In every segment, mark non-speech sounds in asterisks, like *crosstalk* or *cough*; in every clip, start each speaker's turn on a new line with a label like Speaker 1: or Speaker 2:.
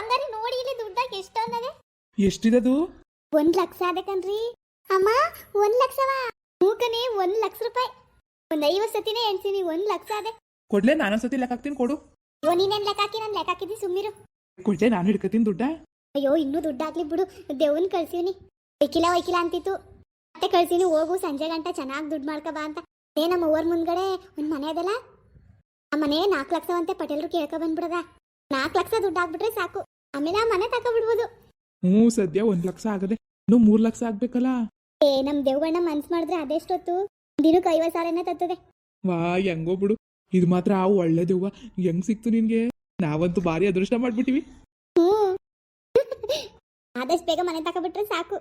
Speaker 1: ಬಂಗಾರಿ ನೋಡಿ ಇಲ್ಲಿ ದುಡ್ಡಾಗ ಎಷ್ಟು ಅನ್ನದೆ?
Speaker 2: ಎಷ್ಟಿದದು?
Speaker 1: ಒಂದ್ ಲಕ್ಷ ಅದಕ್ಕನ್ರಿ ಅಮ್ಮ ಒಂದ್ ಲಕ್ಷವ? ಮೂಕನೆ ಒಂದ್ ಲಕ್ಷ ರೂಪಾಯಿ. ಒಂದ್ ಐವತ್ ಸತಿನೇ ಎಣ್ಸಿನಿ ಒಂದ್ ಲಕ್ಷ ಅದೆ.
Speaker 2: ಕೊಡ್ಲೆ ನಾನೊಂದ್ ಸತಿ ಲೆಕ್ಕ ಹಾಕ್ತೀನಿ ಕೊಡು.
Speaker 1: ಅಯ್ಯೋ ನೀನೇನ್ ಲೆಕ್ಕ ಹಾಕಿ ನಾನು ಲೆಕ್ಕ ಹಾಕಿದ್ದಿ? ಸುಮ್ಮಿರು
Speaker 2: ಕೊಡ್ಲೆ ನಾನು ಹಿಡ್ಕತೀನಿ ದುಡ್ಡ?
Speaker 1: ಅಯ್ಯೋ ಇನ್ನೂ ದುಡ್ಡಾಗ್ಲಿ ಬಿಡು. ದೇವನ್ ಕಳ್ಸೀನಿ ವೈಕಿಲ ವೈಕಿಲ ಅಂತಿತ್ತು. ಮತ್ತೆ ಕಳ್ಸಿನಿ ಹೋಗು ಸಂಜೆ ಗಂಟ ಚೆನ್ನಾಗಿ ದುಡ್ಡು ಮಾಡ್ಕೊ ಬಾ ಅಂತ. ಏ ನಮ್ಮ ಓವರ್ ಮುಂದ್ಗಡೆ ಒಂದ್ ಮನೆ ಅದಲ್ಲ? ಆ ಮನೆ ನಾಲ್ಕು ಲಕ್ಷ ಅಂತೆ ಪಟೇಲ್ರು ಕೇಳ್ಕೊ ಬಂದ್ಬಿಡದ. ನಾಲ್ಕು ಲಕ್ಷ ದುಡ್ಡು ಹಾಕ್ಬಿಟ್ರೆ ಸಾಕು. ಆಮೇಲೆ ಆ ಮನೆ ತಕೊಬಿಡ್ಬೋದು
Speaker 2: ಹ್ಞೂ ಸದ್ಯ ಒಂದ್ ಲಕ್ಷ ಆಗದೆ ಇನ್ನು ಮೂರ್ ಲಕ್ಷ ಆಗ್ಬೇಕಲ್ಲ?
Speaker 1: ಏ ನಮ್ ದೇವಗಣ್ಣ ಮನ್ಸ್ ಮಾಡಿದ್ರೆ ಅದೆಷ್ಟೊತ್ತು? ದಿನಕ್ಕೆ ಐವತ್ ಸಾವಿರನೇ ತತ್ತದೆ
Speaker 2: ವಾ ಹೆಂಗೋ ಬಿಡು. ಇದು ಮಾತ್ರ ಆ ಒಳ್ಳೆ ದೆವ್ವ. ಹೆಂಗ್ ಸಿಕ್ತು ನಿನ್ಗೆ? ನಾವಂತೂ ಭಾರಿ ಅದೃಷ್ಟ ಮಾಡ್ಬಿಟ್ಟಿವಿ.
Speaker 1: ಆದಷ್ಟು ಬೇಗ ಮನೆ ತಕೊಬಿಟ್ರೆ ಸಾಕು.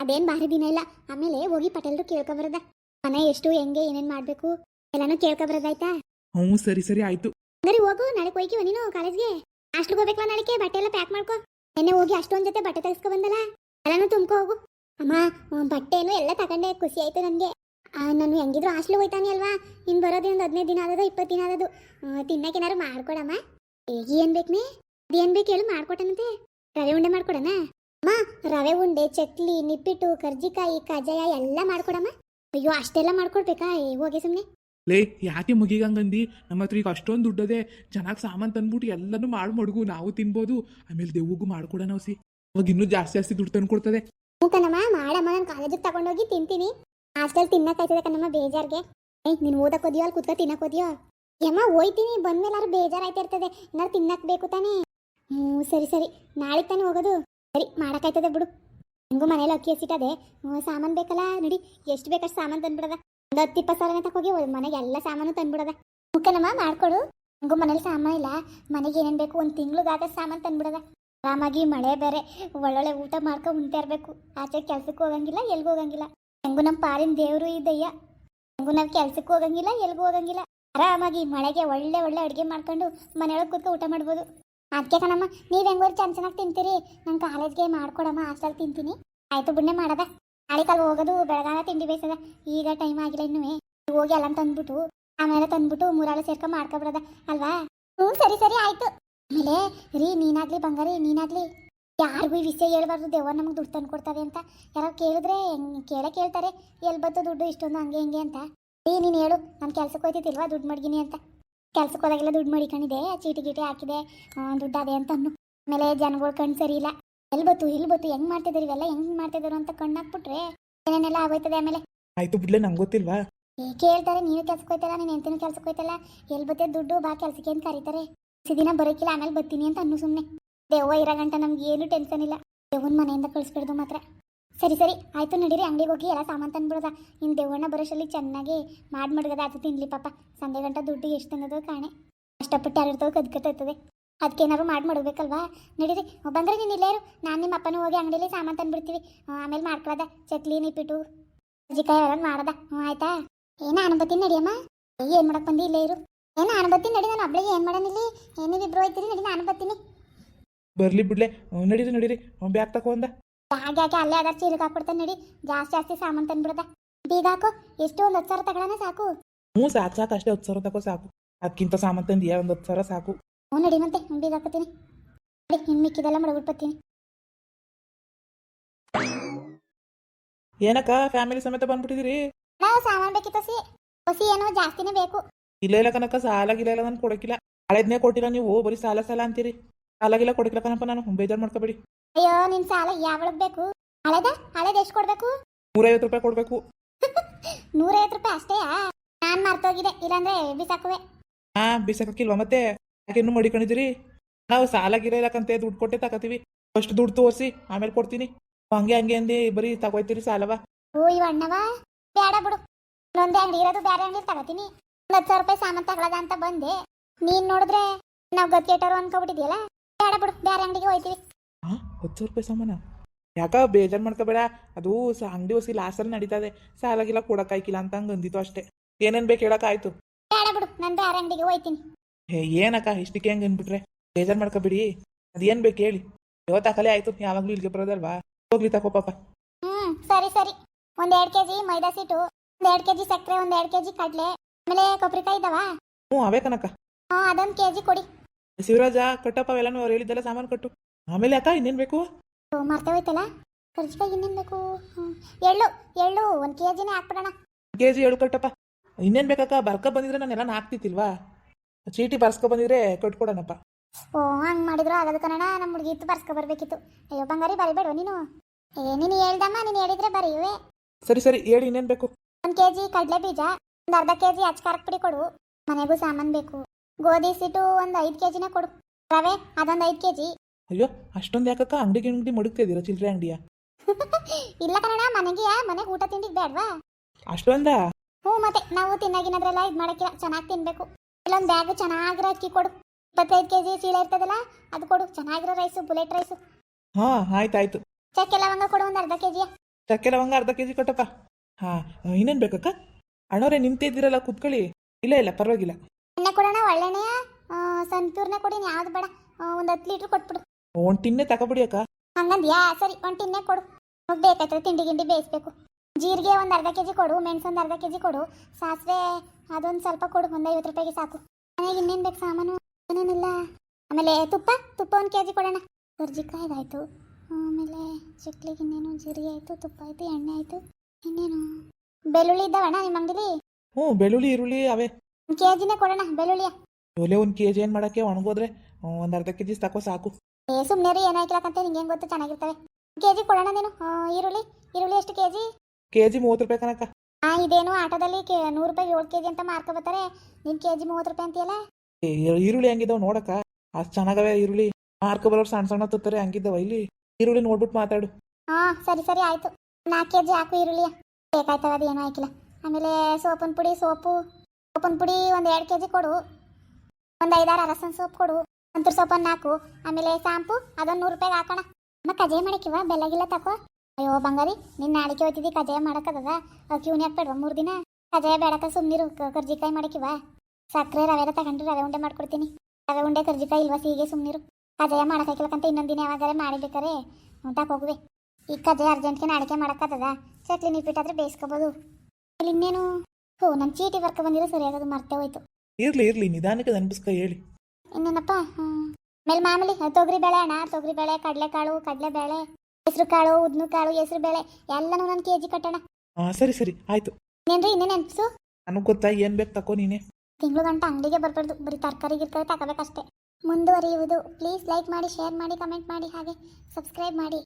Speaker 1: ಅದೇನ್ ಭಾರಿ ದಿನ ಇಲ್ಲ. ಆಮೇಲೆ ಹೋಗಿ ಪಟೇಲ್ರು ಕೇಳ್ಕೊಬರದ ಮನೆ ಎಷ್ಟು ಹೆಂಗೆ ಏನೇನ್ ಮಾಡ್ಬೇಕು? ಎಲ್ಲಾನು ಕೇಳ್ಕೊಬರದಾಯ್ತಾ
Speaker 2: ಹ್ಞೂ ಸರಿ ಸರಿ ಆಯ್ತು.
Speaker 1: ಹಂಗಾರೆ ಹೋಗು ನಾಳೆ ಹೋಯ್ಕಿವ ನೀನು ಕಾಲೇಜ್ಗೆ? ಹಾಸ್ಟ್ಲಿಗೆ ಹೋಗ್ಬೇಕಲ್ಲ ನಾಳಿಕೆ, ಬಟ್ಟೆ ಎಲ್ಲ ಪ್ಯಾಕ್ ಮಾಡ್ಕೊ. ನೆನ್ನೆ ಹೋಗಿ ಅಷ್ಟೊಂದು ಜೊತೆ ಬಟ್ಟೆ ತೆಗೆಸ್ಕೊ ಬಂದಲ್ಲ? ಎಲ್ಲಾನು ತುಂಬ್ಕೊ ಹೋಗು. ಅಮ್ಮ ಬಟ್ಟೆನು ಎಲ್ಲ ತಗೊಂಡೆ, ಖುಷಿ ಆಯ್ತು ನನಗೆ. ನಾನು ಹೆಂಗಿದ್ರು ಹಾಸ್ಟ್ಲಿಗೆ ಹೋಯ್ತಾನೆ ಅಲ್ವಾ? ಇನ್ನು ಬರೋದು ಒಂದು ಹದಿನೈದು ದಿನ ಆದದು ಇಪ್ಪತ್ತು ದಿನ ಆದದು. ತಿನ್ನಕ್ಕೆ ಏನಾರು ಮಾಡ್ಕೊಡಮ್ಮ. ಏನು ಬೇಕು ನೀ ಅದೇನ್ ಬೇಕು ಹೇಳು, ಮಾಡ್ಕೊಟ್ಟನಂತೆ. ರವೆ ಉಂಡೆ ಮಾಡ್ಕೊಡಣ? ಅಮ್ಮ, ರವೆ ಉಂಡೆ, ಚಕ್ಲಿ, ನಿಪ್ಪಿಟ್ಟು, ಕರ್ಜಿಕಾಯಿ ಕಜಾಯ ಎಲ್ಲ ಮಾಡ್ಕೊಡಮ್ಮ. ಅಯ್ಯೋ, ಅಷ್ಟೆಲ್ಲ ಮಾಡ್ಕೊಡ್ಬೇಕಾ? ಹೋಗಿ ಸುಮ್ಮನೆ
Speaker 2: ಲೇ, ಯಾಕೆ ಮುಗಿಗಂಗಂದಿ? ನಮ್ಮ ಹತ್ರ ಈಗ ಅಷ್ಟೊಂದು ದುಡ್ಡದೆ ಚೆನ್ನಾಗಿ ಸಾಮಾನು ತಂದ್ಬಿಟ್ಟು ಎಲ್ಲನೂ ಮಾಡಿ ಮಡ್ಗು, ನಾವು ತಿನ್ಬೋದು. ಆಮೇಲೆ ದೆವ್ವಗೂ ಮಾಡ್ಕೊಡೋಣ ಔಸಿ ಅವಾಗ ಇನ್ನೂ ಜಾಸ್ತಿ ಜಾಸ್ತಿ ದುಡ್ಡು ತಂದು ಕೊಡ್ತದೆ.
Speaker 1: ಹ್ಞೂ ಮಾಡಮ್ಮ, ನಾನು ಕಾಲೇಜಿಗೆ ತಗೊಂಡೋಗಿ ತಿಂತೀನಿ. ಹಾಸ್ಟೆಲ್ ತಿನ್ನಕ್ಕಾಯ್ತದೆ ಕಣಮ್ಮ ಬೇಜಾರ್ಗೆ. ಏ, ನೀನು ಓದಕ್ಕೆ ಓದಿಯೋ ಅಲ್ಲಿ ಕುತ್ಕೊ ತಿನ್ನಕ್ ಓದಿಯೋ? ಯಮ್ಮ, ಹೋಯ್ತೀನಿ. ಬಂದ್ಮೇಲಾರು ಬೇಜಾರಾಯ್ತಿರ್ತದೆ ಏನಾರು ತಿನ್ನಕ್ ಬೇಕು ತಾನೇ? ಹ್ಞೂ, ಸರಿ ಸರಿ. ನಾಳೆ ತಾನೇ ಹೋಗೋದು. ಸರಿ ಮಾಡಕ್ಕಾಯ್ತದೆ ಬಿಡು. ಹೆಂಗೂ ಮನೇಲಿ ಅಕ್ಕಿ ಹಸಿಟ್ಟದೆ ಸಾಮಾನು ಬೇಕಲ್ಲ, ನಡಿ. ಎಷ್ಟು ಬೇಕಷ್ಟು ಸಾಮಾನು ತಂದ್ಬಿಡದ. ಒಂದು ಹತ್ತು ಇಪ್ಪತ್ತು ಸಾವಿರನೇ ಹೋಗಿ ಮನೆಗೆ ಎಲ್ಲ ಸಾಮಾನು ತಂದ್ಬಿಡದ. ಮುಖನಮ್ಮ ಮಾಡ್ಕೊಡು. ಹಂಗೂ ಮನೇಲಿ ಸಾಮಾನು ಇಲ್ಲ. ಮನೆಗೆ ಏನೇನು ಬೇಕು ಒಂದು ತಿಂಗ್ಳಿಗಾಗ ಸಾಮಾನು ತಂದ್ಬಿಡದ. ಆರಾಮಾಗಿ ಮಳೆ ಬೇರೆ. ಒಳ್ಳೊಳ್ಳೆ ಊಟ ಮಾಡ್ಕೊಂಡು ಉಣ್ತಾ ಇರಬೇಕು. ಆಚೆ ಕೆಲ್ಸಕ್ಕೆ ಹೋಗಂಗಿಲ್ಲ, ಎಲ್ಗೂ ಹೋಗಂಗಿಲ್ಲ. ಹೆಂಗೂ ನಮ್ಮ ಪಾಲಿನ ದೇವರು ಇದಯ್ಯ ಹೆಂಗೂ ನಾವು ಕೆಲ್ಸಕ್ಕೆ ಹೋಗಂಗಿಲ್ಲ, ಎಲ್ಗೂ ಹೋಗಂಗಿಲ್ಲ. ಆರಾಮಾಗಿ ಮಳೆಗೆ ಒಳ್ಳೆ ಒಳ್ಳೆ ಅಡುಗೆ ಮಾಡ್ಕೊಂಡು ಮನೆಯೊಳಗೆ ಕೂತ್ಕೊ ಊಟ ಮಾಡ್ಬೋದು. ಅದಕ್ಕೆ ಕಣಮ್ಮ, ನೀವು ಹೆಂಗೋರು ಚೆನ್ನ ಚೆನ್ನಾಗಿ ತಿಂತೀರಿ. ನಾನು ಕಾಲೇಜ್ಗೆ ಮಾಡ್ಕೊಡಮ್ಮ, ಹಾಸ್ಟೆಲ್ ತಿಂತೀನಿ. ಆಯಿತು ಬುಣ್ಣೆ ಮಾಡದ. ನಾಳೆ ಕಾಲ ಹೋಗೋದು, ಬೆಳಗಾನ ತಿಂಡಿ ಬೇಯಿಸದ, ಈಗ ಟೈಮ್ ಆಗಿಲ್ಲ ಇನ್ನೂ ಹೋಗಿ ಅಲ್ಲ ತಂದ್ಬಿಟ್ಟು, ಆಮೇಲೆ ತಂದ್ಬಿಟ್ಟು ಮೂರಾಳ ಸೇರ್ಕ ಮಾಡ್ಕೊಬಿಡದ, ಅಲ್ವಾ? ಹ್ಞೂ ಸರಿ ಸರಿ, ಆಯ್ತು. ಆಮೇಲೆ, ರೀ, ನೀನಾಗ್ಲಿ, ಬಂಗಾರಿ, ನೀನಾಗ್ಲಿ. ಯಾರಿಗೂ ಈ ವಿಷಯ ಹೇಳ್ಬಾರ್ದು ದೇವ ನಮ್ಗೆ ದುಡ್ಡು ತಂದು ಕೊಡ್ತಾರೆ ಅಂತ. ಯಾರೋ ಕೇಳಿದ್ರೆ ಹೆಂಗೆ, ಕೇಳೇ ಕೇಳ್ತಾರೆ. ಎಲ್ಲಿ ಬತ್ತು ದುಡ್ಡು, ಇಷ್ಟೊಂದು, ಹಂಗೆ, ಹಿಂಗೆ ಅಂತ. ರೀ, ನೀನು ಹೇಳು, ನಾನು ಕೆಲ್ಸಕ್ಕೆ ಹೋಯ್ತಿಲ್ವಾ ದುಡ್ಡು ಮಡ್ಗಿನಿ ಅಂತ. ಕೆಲ್ಸಕ್ಕೆ ಹೋದಾಗೆಲ್ಲ ದುಡ್ಡು ಮಡಿಕೊಂಡಿದೆ ಚೀಟಿ ಗೀಟಿ ಹಾಕಿದೆ ದುಡ್ಡು ಅದೇ ಅಂತ ಆಮೇಲೆ ಜನಗಳು ಕಣ್ಣು ಸರಿ ಇಲ್ಲ. ಎಲ್ಲಿ ಬತ್ತು ಇಲ್ಲಿ ಬತ್ತು ಹೆಂಗ್ ಮಾಡ್ತಿದ್ರು ಇವೆಲ್ಲ ಹೆಂಗ್ ಮಾಡ್ತಿದ್ರು ಅಂತ ಕಣ್ಣು ಹಾಕ್ಬಿಟ್ರೆ ಏನೇನೆಲ್ಲ ಆಗೋಯ್ತದೆ ಆಮೇಲೆ?
Speaker 2: ಆಯ್ತು ಬಿಡ್ಲೆ ನಂಗೆ ಗೊತ್ತಿಲ್ವಾ?
Speaker 1: ಏ ಕೇಳ್ತಾರೆ ನೀನು ಕೆಲ್ಸಕ್ಕೆ ಹೋಯ್ತಲ್ಲ ನೀನು ಎಂತಿನ ಕೆಲ್ಸಕ್ಕೆ ಹೋಯ್ತಲ್ಲ ಎಲ್ಲಿ ಬತ್ತೆ ದುಡ್ಡು ಬಾ ಕೆಲ್ಸಕ್ಕೆ ಅಂತ ಕರೀತಾರೆ. ಸಿದಿನ ದಿನ ಬರೋಕಿಲ್ಲ ಆಮೇಲೆ ಬರ್ತೀನಿ ಅಂತ ಅನ್ನು ಸುಮ್ಮನೆ ದೇವ ಇರೋ ಗಂಟ ನಮ್ಗೆ ಏನು ಟೆನ್ಷನ್ ಇಲ್ಲ. ದೇವನ್ ಮನೆಯಿಂದ ಕಳಿಸ್ಬಿಡ್ದು ಮಾತ್ರ. ಸರಿ ಸರಿ ಆಯ್ತು ನಡೀರಿ ಅಂಗಡಿಗೆ ಹೋಗಿ ಎಲ್ಲ ಸಾಮಾನು ತಂದ್ಬಿಡೋದ. ಇನ್ನು ದೇವಣ್ಣ ಬರೋಷಲ್ಲಿ ಚೆನ್ನಾಗಿ ಮಾಡಿ ಮಡ್ಗದ ಅದು ತಿನ್ಲಿ ಪಾಪ. ಸಂಜೆ ಗಂಟ ದುಡ್ಡು ಎಷ್ಟು ತಂದದೋ ಕಾಣೆ. ಕಷ್ಟಪಟ್ಟು ಯಾರಿರ್ತವೆ ಕದ್ಕತ್ತಿರ್ತದೆ ಅದಕ್ಕೆ ಏನಾದ್ರು ಮಾಡಿ ಮಾಡ್ಬೇಕಲ್ವಾ ನಡೀರಿ. ಬಂದ್ರೆ ನೀನು ಇಲ್ಲೇ ಇರು ನಾನು ನಿಮ್ಮ ಅಪ್ಪನೂ ಹೋಗಿ ಅಂಗಡಿಲಿ ಸಾಮಾನು ತಂದ್ಬಿಡ್ತೀವಿ. ಆಮೇಲೆ ಮಾಡ್ಕೊಳದ. ಚಕ್ಲಿ ನಿಪ್ಪಿಟ್ಟು ಕಜ್ಜಿಕಾಯಿ ಎಲ್ಲ ಮಾಡದ. ಹ್ಞೂ ಆಯ್ತಾ? ಏನು ಬರ್ತೀನಿ ನಡಿಯಮ್ಮ ಏನು ಮಾಡಕ್ಕೆ ಬಂದು ಇಲ್ಲೇ ಇರು. ಏನು ನಾನು ನಡಿ ನಾನು ಒಬ್ಳಿಗೆ ಏನು ಮಾಡೋನಿಲ್ಲಿ ಏನು ಇಬ್ರು ಹೋಯ್ತೀರಿ ನಡಿ ನಾನು ಬರ್ತೀನಿ
Speaker 2: ಬರ್ಲಿ ಬಿಡ್ಲೆ. ಹ್ಞೂ ನಡೀರಿ ನಡೀರಿ. ಬ್ಯಾಗ್ ತಕೊಂಡ
Speaker 1: ಬ್ಯಾಗ್ ಯಾಕೆ ಅಲ್ಲೇ ಅದಾರ ಚೀಲಕ್ಕೆ ಹಾಕ್ಬಿಡ್ತಾನೆ ನಡಿ. ಜಾಸ್ತಿ ಜಾಸ್ತಿ ಸಾಮಾನು ತಂದ್ಬಿಡ್ದ. ಬೀಗ ಹಾಕು. ಎಷ್ಟು ಒಂದು ಹತ್ತು ಸಾವಿರ ತಗೊಳ್ಳೋಣ ಸಾಕು.
Speaker 2: ಹ್ಞೂ ಸಾಕು ಸಾಕು. ಅಷ್ಟೇ ಹತ್ತು ಸಾವಿರ ತಗೋ ಸಾಕು. ಅದಕ್ಕಿಂತ ಸಾಮಾನು ತಂದಿಯಾ? ಒಂದು ಹತ್ತು ಸಾವಿರ ಸಾಕು.
Speaker 1: ಹ್ಞೂ ನಡಿ ಮತ್ತೆ ಹಾಕತೀನಿ ಬೀಗ ಹಾಕೋತೀನಿ ನಡಿ ಇನ್ನು ಮಿಕ್ಕಿದೆಲ್ಲ ಮಾಡ್ಬಿಟ್ಟು ಬರ್ತೀನಿ
Speaker 2: ಏನಕ್ಕ ಫ್ಯಾಮಿಲಿ ಸಮೇತ ಬಂದ್ಬಿಟ್ಟಿದ್ದೀರಿ
Speaker 1: ನಾವು ಸಾಮಾನು ಬೇಕಿತ್ತು ಸಿ. ಹೊಸಿ ಏನೋ ಜಾಸ್ತಿನೇ ಬೇಕು.
Speaker 2: ಇಲ್ಲ ಇಲ್ಲ ಕನಕ ಸಾಲ ಗಿಲ್ಲ ಇಲ್ಲ ನಾನು ಕೊಡಕಿಲ್ಲ. ಹಳೆದ್ನೇ ಕೊಟ್ಟಿಲ್ಲ ನೀವು ಬರೀ ಸಾಲ ಸಾಲ ಅಂತೀರಿ. ಸಾಲ ಗಿಲ್ಲ ಕೊಡಕಿಲ್ಲ ಕನಪ ನಾನು ಬೇಜಾರು ಮಾಡ್ಕೋಬೇಡಿ.
Speaker 1: ಅಯ್ಯೋ ನಿನ್ ಸಾಲ ಯಾವಳಗ್ ಬೇಕು? ಹಳೆದ? ಹಳೆದ ಎಷ್ಟು ಕೊಡ್ಬೇಕು?
Speaker 2: ನೂರೈವತ್ತು ರೂಪಾಯಿ ಕೊಡಬೇಕು.
Speaker 1: ನೂರೈವತ್ತು ರೂಪಾಯಿ ಅಷ್ಟೇ ನಾನ್ ಮರ್ತೋಗಿದೆ ಇಲ್ಲಾಂದ್ರೆ ಬಿಸಾಕುವೆ.
Speaker 2: ಹಾ ಬಿಸಾಕಿಲ್ವಾ ಮತ್ತೆ? ಯಾಕೆನ್ನು ಮಡಿಕೊಂಡಿದ್ದೀರಿ? ನಾವು ಸಾಲ ಗಿರ ದುಡ್ಡು ಕೊಟ್ಟೆ ತಗೋತೀವಿ ಫಸ್ಟ್ ದುಡ್ಡು ತೋರಿಸಿ ಆಮೇಲೆ ಕೊಡ್ತೀನಿ. ಹಂಗೆ ಹಂಗೆ ಅಂದು ಬರೀ ತಗೋಯ್ತೀರಿ ಸಾಲವ.
Speaker 1: ಓ ಇವ ಅಣ್ಣವ ಬೇಡ ಬಿಡು. ಇನ್ನೊಂದೇ ಅಂಗಡಿ ಇರೋದು ಬೇರೆ ಅಂಗಡಿ ತಗೋತೀನಿ. ಒಂದ್ ಹತ್ತು ಸಾವಿರ ರೂಪಾಯಿ ಸಾಮಾನು ತಗೊಳದ ಅಂತ ಬಂದೆ. ನೀನ್ ನೋಡಿದ್ರೆ ನಾವ್ ಗತಿಯೇಟರು ಅನ್ಕೊಬಿಟ್ಟಿದ್ಯಲ್ಲ ಬೇಡ ಬಿಡು ಬೇರೆ ಅಂಗಡಿಗೆ ಹೋಯ್ತೀವಿ.
Speaker 2: ಹಾ ಹತ್ತು ಸಾವಿರ ರೂಪಾಯಿ ಸಾಮಾನ? ಯಾಕ ಬೇಜಾರು ಮಾಡ್ಕೋಬೇಡ. ಅದು ಸ ಅಂಗಡಿ ಹೊಸಿ ಲಾಸಲ್ಲಿ ನಡೀತದೆ. ಸಾಲ ಗಿಲ್ಲ ಕೊಡಕ್ಕಾಯ್ಕಿಲ್ಲ ಅಂತ ಹಂಗೆ ಅಂದಿತ್ತು ಅಷ್ಟೇ. ಏನೇನು ಬೇಕು ಹೇಳಕ್ಕಾಯ್ತು
Speaker 1: ಬೇಡ ಬಿಡು ನಾನು ಬೇರೆ ಅಂಗಡಿಗೆ ಹೋಯ್ತೀನಿ.
Speaker 2: ಹೇ ಏನಕ್ಕ ಇಷ್ಟಕ್ಕೆ ಹೆಂಗೆ ಅಂದ್ಬಿಟ್ರೆ? ಬೇಜಾರು ಮಾಡ್ಕೋಬಿಡಿ. ಅದೇನ್ ಬೇಕು ಹೇಳಿ. ಇವತ್ತಾಕಲೇ ಆಯ್ತು. ಯಾವಾಗಲೂ ಇಲ್ಲಿಗೆ ಬರೋದಲ್ವಾ? ಹೋಗ್ಲಿ ತಕೋ ಪಾಪ.
Speaker 1: ಹ್ಮ್ ಸರಿ ಸರಿ. ಒಂದ್ ಎರಡ್ ಕೆಜಿ ಮೈದಾ ಸಿಟ್ಟು ಒಂದ್ ಎರಡ್ ಕೆಜಿ ಸಕ್ಕರೆ ಒಂದ್ ಎರಡ್ ಕೆಜಿ ಕಡ್ಲೆ ಆಮೇಲೆ ಕೊಬ್ಬರಿಕಾಯಿ ಇದಾವಾ?
Speaker 2: ಹ್ಞೂ ಅವೇ ಕನಕ
Speaker 1: ಹಾ ಅದೊಂದ್ ಕೆಜಿ ಕೊಡಿ.
Speaker 2: ಶಿವರಾಜ ಕಟ್ಟಪ್ಪ ಎಲ್ಲಾನು ಅವ್ರು ಹೇಳಿದ್ದೆಲ್ಲ ಸಾಮಾನು ಕಟ್ಟು. ಆಮೇಲೆ ಅಕ್ಕ ಇನ್ನೇನ್ ಬೇಕು?
Speaker 1: ಓ ಮರ್ತೆ ಹೋಯ್ತಲ್ಲ? ಕರ್ಜಿಕಾಯಿ ಇನ್ನೇನು ಬೇಕು? ಹ್ಮ್. ಎಳ್ಳು ಎಳ್ಳು ಒಂದ್ ಕೆಜಿನೇ ಹಾಕ್ಬಿಡೋಣ.
Speaker 2: ಕೆ ಜಿ ಹೇಳು ಕಟ್ಟಪ್ಪ. ಇನ್ನೇನ್ ಬೇಕಕ್ಕ? ಬರ್ಕ ಬಂದಿದ್ರೆ ನಾನು ಎಲ್ಲಾನು ಹಾಕ್ತಿತ್ತಿಲ್ವಾ ಚೀಟಿ ಬರ್ಸ್ಕೊ ಬಂದಿದ್ರೆ ಕೊಟ್ಕೊಡೋಣಪ್ಪ.
Speaker 1: ಓ ಹಂಗೆ ಮಾಡಿದ್ರು ಆಗದು ಕನ್ನಡ ನಮ್ಮ ಹುಡುಗಿ ಇತ್ತು ಬರ್ಸ್ಕೊ ಬರ್ಬೇಕಿತ್ತು. ಅಯ್ಯೋ ಬಂಗಾರಿ ಬರಿಬೇಡ ನೀನು? ಏ ನೀನು ಹೇಳ್ದಮ್ಮ ನೀನು ಹೇಳಿದ್ರೆ ಬರೀವೆ
Speaker 2: ಸರಿ ಸರಿ ಹೇಳಿ ಇನ್ನೇನು ಬೇಕು?
Speaker 1: ಒಂದು ಕೆ ಜಿ ಕಡಲೆ ಬೀಜ ಒಂದು ಅರ್ಧ ಕೆ ಜಿ ಪುಡಿ ಕೊಡು. ಮನೆಗೂ ಸಾಮಾನು ಬೇಕು. ಗೋಧಿ ಸಿಟ್ಟು ಒಂದು ಐದು ಕೆ ಜಿನೇ ಕೊಡು. ರವೆ ಅದೊಂದು ಐದು ಕೆ ಜಿ
Speaker 2: ಅಯ್ಯೋ ಅಷ್ಟೊಂದು ಯಾಕಕ್ಕ ಅಂಗಡಿಗೆ ಅಂಗಡಿ ಮಡುಕ್ತಿದ್ದೀರಾ ಚಿಲ್ಲರೆ ಅಂಗಡಿಯ? *laughs*
Speaker 1: ಇಲ್ಲ ಕನ್ನಡ ಮನೆಗೆ ಮನೆಗೆ ಊಟ ತಿಂಡಿಗೆ ಬೇಡವಾ?
Speaker 2: ಅಷ್ಟೊಂದ?
Speaker 1: ಹ್ಞೂ ಮತ್ತೆ ನಾವು ತಿನ್ನಾಗಿನದ್ರೆಲ್ಲ ಇದು ಮಾಡಕ್ಕಿಲ್ಲ ಚೆನ್ನಾಗಿ ತಿನ್ಬೇಕು. ಇಲ್ಲೊಂದು ಬ್ಯಾಗ್ ಚೆನ್ನಾಗಿರೋ ಅಕ್ಕಿ ಕೊಡು. ಇಪ್ಪತ್ತೈದು ಕೆ ಜಿ ಚೀಲ ಇರ್ತದಲ್ಲ ಅದು ಕೊಡು. ಚೆನ್ನಾಗಿರೋ ರೈಸು ಬುಲೆಟ್ ರೈಸು
Speaker 2: ಹಾ ಆಯ್ತು ಆಯ್ತು.
Speaker 1: ಚಕ್ಕೆ ಲವಂಗ ಕೊಡು ಒಂದು ಅರ್ಧ ಕೆ ಜಿಯ
Speaker 2: ಚಕ್ಕೆ ಲವಂಗ ಅರ್ಧ ಕೆಜಿ ಕೊಟ್ಟಪ್ಪ. ಹಾ ಇನ್ನೇನ್ ಬೇಕಕ್ಕ ಅಣ್ಣವ್ರೆ ನಿಂತಿದ್ದೀರಲ್ಲ ಕುತ್ಕೊಳ್ಳಿ. ಇಲ್ಲ ಇಲ್ಲ ಪರವಾಗಿಲ್ಲ.
Speaker 1: ಎಣ್ಣೆ ಕೊಡೋಣ ಒಳ್ಳೆಣ್ಣೆಯ ಸಂತೂರ್ನ ಕೊಡಿ ಯಾವ್ದು ಬೇಡ. ಒಂದು ಹತ್ತು ಲೀಟ್ರ್ ಕೊಟ್ಬಿಡು.
Speaker 2: ಒಂದು ಟಿನ್ನೆ ತಗೊಬಿಡಿ ಅಕ್ಕ.
Speaker 1: ಹಂಗಂದ್ಯಾ? ಸರಿ ಒಂದು ಟಿನ್ನೆ ಕೊಡು. ನಮಗೆ ಬೇಕಾಯ್ತದೆ ತಿಂಡಿ ಗಿಂಡಿ ಬೇಯಿಸ್ಬೇಕು. ಜೀರಿಗೆ ಒಂದು ಅರ್ಧ ಕೆ ಜಿ ಕೊಡು ಮೆಣಸು ಒಂದು ಅರ್ಧ ಕೆ ಜಿ ಕೊಡು. ಸಾಸಿವೆ ಅದೊಂದು ಸ್ವಲ್ಪ ಕೊಡು ಒಂದು ಐವತ್ತು ರೂಪಾಯಿಗೆ ಸಾಕು. ಮನೆಗೆ ಇನ್ನೇನು ಬೇಕು? ಸಾಮಾನು ಏನೇನಿಲ್ಲ? ಆಮೇಲೆ ತುಪ್ಪ ತುಪ್ಪ ಒಂದು ಕೆ ಜಿ ಕೊಡೋಣ. ಕರ್ಜಿಕಾಯ್ದಾಯ್ತು ಆಮೇಲೆ ಚಕ್ಲಿಗೆ ಇನ್ನೇನು ಜೀರಿಗೆ ಆಯಿತು ತುಪ್ಪ ಆಯಿತು ಎಣ್ಣೆ ಆಯಿತು. ಇನ್ನೇನು? ಬೆಳ್ಳುಳ್ಳಿ ಇದ್ದಾವಣ್ಣ ನಿಮ್ಮ ಅಂಗಡಿಲಿ?
Speaker 2: ಹ್ಞೂ ಬೆಳ್ಳುಳ್ಳಿ ಈರುಳ್ಳಿ ಅವೇ.
Speaker 1: ಒಂದು ಕೆ ಜಿನೇ ಕೊಡೋಣ ಬೆಳ್ಳುಳ್ಳಿಯ.
Speaker 2: ಒಲೆ ಒಂದು ಕೆ ಜಿ ಏನು ಮಾಡೋಕ್ಕೆ? ಒಣಗೋದ್ರೆ ಒಂದು ಅರ್ಧ ಕೆ ಜಿ ತಕೋ ಸಾಕು.
Speaker 1: ಏ ಸುಮ್ಮನೆ ರೀ ಏನಾಯ್ಕಿಲ್ಲಕಂತ ನಿಂಗೆ ಹೆಂಗೆ ಗೊತ್ತು? ಚೆನ್ನಾಗಿರ್ತವೆ. ಕೆ ಜಿ ಕೊಡೋಣ ನೀನು. ಆ, ಈರುಳ್ಳಿ ಈರುಳ್ಳಿ ಎಷ್ಟು ಕೆ ಜಿ
Speaker 2: ಕೆ ಜಿ ಮೂವತ್ತು ರೂಪಾಯಿ ಕನಕ
Speaker 1: ಆ ಇದೇನು ಆಟೋದಲ್ಲಿ ಕೆ ನೂರು ರೂಪಾಯಿ ಏಳು ಕೆಜಿ ಅಂತ ಮಾರ್ಕೊ ಬರ್ತಾರೆ. ನಿನ್ ಕೆ ಜಿ ಮೂವತ್ತು ರೂಪಾಯಿ ಅಂತೀಯಲ್ಲ?
Speaker 2: ಏ, ಈರುಳ್ಳಿ ಹಂಗಿದ್ದಾವ್ ನೋಡಕ್ಕ. ಅಷ್ಟು ಚೆನ್ನಾಗವೆ ಈರುಳ್ಳಿ. ಮಾರ್ಕ ಬರೋರು ಸಣ್ಣ ಸಣ್ಣ ತುತ್ತಾರೆ ಹಂಗಿದ್ದಾವ ಇಲ್ಲಿ. ಈರುಳ್ಳಿ ನೋಡ್ಬಿಟ್ಟು ಮಾತಾಡು.
Speaker 1: ಹಾ ಸರಿ ಸರಿ ಆಯ್ತು. ನಾಲ್ಕು ಕೆಜಿ ಹಾಕು ಈರುಳ್ಳಿಯ. ಬೇಕಾಯ್ತವ ಅದು ಏನೂ ಹಾಕಿಲ್ಲ. ಆಮೇಲೆ ಸೋಪನ್ ಪುಡಿ ಸೋಪು. ಸೋಪನ್ ಪುಡಿ ಒಂದು ಎರಡು ಕೆಜಿ ಕೊಡು. ಒಂದು ಐದಾರು ಅರಸನ್ ಸೋಪ್ ಕೊಡು. ಅಂತ ಸೋಪನ್ ಹಾಕು ಆಮೇಲೆ ಶಾಂಪು ಅದೊಂದು ನೂರು ರೂಪಾಯಿಗೆ ಹಾಕೋಣ. ಅಮ್ಮ ಕಜೆ ಮಾಡಕ್ಕಿವ ಬೆಲ್ಲಗಿಲ್ಲ ತಕೋ. ಅಯ್ಯೋ ಬಂಗಾರಿ ನಿನ್ನ ನಾಳಿಕೆ ಹೋಯ್ತಿದ್ದಿ ಕಜಾಯ ಮಾಡಕ್ಕದ ಕ್ಯೂನಿ ಹಾಕ್ಬೇಡ್ರ ಮೂರು ದಿನ? ಕಜಾಯ ಬೇಡಕ ಸುಮ್ಮನಿರು ಕರ್ಜಿಕಾಯಿ ಮಾಡಕ್ಕಿವ ಸಕ್ಕರೆ ರವೆ ತಗೊಂಡ್ರಿ ರವೆ ಉಂಡೆ ಮಾಡ್ಕೊಡ್ತೀನಿ. ರವೆ ಉಂಡೆ ಕರ್ಜಿಕಾಯಿ ಇಲ್ವಾ ಸೀಗೆ ಸುಮ್ಮನಿರು ಕಜಾಯ ಮಾಡಕ್ಕಾಗಿಲ್ಲಕಂತ ಇನ್ನೊಂದು ದಿನ ಯಾವಾಗಾರೆ ಮಾಡಿಬೇಕಾರೆ ಹೋಗುವೆ. ಈಗ ಕಜಾಯ ಅರ್ಜೆಂಟ್ಗೆ ನಾಡಿಕೆ ಮಾಡಕ್ಕದ ಚಟ್ಲಿ ನೀಟ್ಬಿಟ್ಟಾದ್ರೆ ಬೇಯಿಸ್ಕೋಬೋದು. ಇಲ್ಲಿ ಇನ್ನೇನು? ಹೋ ನನ್ನ ಚೀಟಿ ವರ್ಕ್ ಬಂದಿರೋ ಸರಿಯಾಗದು ಮರ್ತೇ ಹೋಯ್ತು.
Speaker 2: ಇರ್ಲಿ ಇರ್ಲಿ ನಿಧಾನಕ್ಕೆ ನೆನಪಿಸ್ಕ ಹೇಳಿ.
Speaker 1: ಇನ್ನೇನಪ್ಪ? ಮೇಲೆ ಮಾಮೂಲಿ ತೊಗರಿ ಬೇಳೆ ಅಣ್ಣ ತೊಗರಿ ಬೇಳೆ ಕಡಲೆಕಾಳು ಕಡಲೆಬೇಳೆ. ಹೆಸರು ಕಾಳು ಉದ್ನು ಕಾಳು ಹೆಸರು ಬೇಳೆ ಎಲ್ಲನೂ ನಾನು ಕೆ ಜಿ ಕಟ್ಟೋಣ.
Speaker 2: ಹಾಂ ಸರಿ ಸರಿ ಆಯ್ತು.
Speaker 1: ಇನ್ನೇನ್ರಿ ಇನ್ನೇನು ನೆನಪಿಸು
Speaker 2: ನನಗೆ ಗೊತ್ತಾ ಏನು ಬೇಕು ತಕೋ ನೀನೆ.
Speaker 1: ತಿಂಗಳು ಗಂಟೆ ಅಂಗಡಿಗೆ ಬರ್ಬಾರ್ದು ಬರೀ ತರಕಾರಿ ಗಿರ್ಕಾರಿ ತಗೋಬೇಕಷ್ಟೇ. ಮುಂದುವರಿಯುವುದು. ಪ್ಲೀಸ್ ಲೈಕ್ ಮಾಡಿ ಶೇರ್ ಮಾಡಿ ಕಮೆಂಟ್ ಮಾಡಿ ಹಾಗೆ ಸಬ್ಸ್ಕ್ರೈಬ್ ಮಾಡಿ.